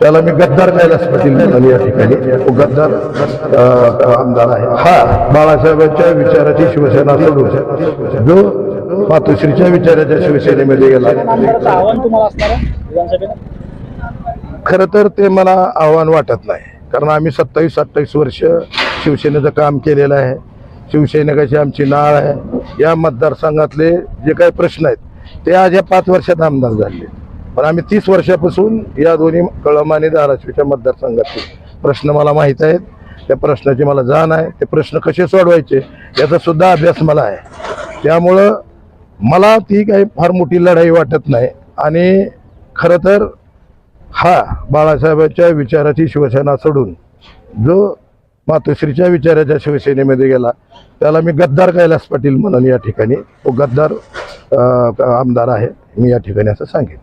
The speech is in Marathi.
त्याला मी गद्दार कैलास पाटील म्हणाले या ठिकाणी. तो गद्दार आमदार आहे. हा बाळासाहेबांच्या विचाराची शिवसेना सोडून जो मातोश्रीच्या विचाराच्या शिवसेनेमध्ये गेला. खर खरं तर ते मला आव्हान वाटत नाही. कारण आम्ही सत्तावीस अठ्ठावीस वर्ष शिवसेनेचं काम केलेलं आहे. शिवसैनिकाची आमची नाळ आहे. या मतदारसंघातले जे काही प्रश्न आहेत ते आज या पाच वर्षात आमदार झाले. पण आम्ही तीस वर्षापासून या दोन्ही कळम आणि धाराशिवच्या मतदारसंघातील प्रश्न मला माहीत आहेत. त्या प्रश्नाची मला जाण आहे. ते प्रश्न कसे सोडवायचे याचा सुद्धा अभ्यास मला आहे. त्यामुळं मला ती काही फार मोठी लढाई वाटत नाही. आणि खरं तर हा बाळासाहेबांच्या विचाराची शिवसेना सोडून जो मातोश्रीच्या विचाराच्या शिवसेनेमध्ये गेला त्याला मी गद्दार कैलास पाटील म्हणून या ठिकाणी तो गद्दार आमदार आहे. मी या ठिकाणी असं सांगेन.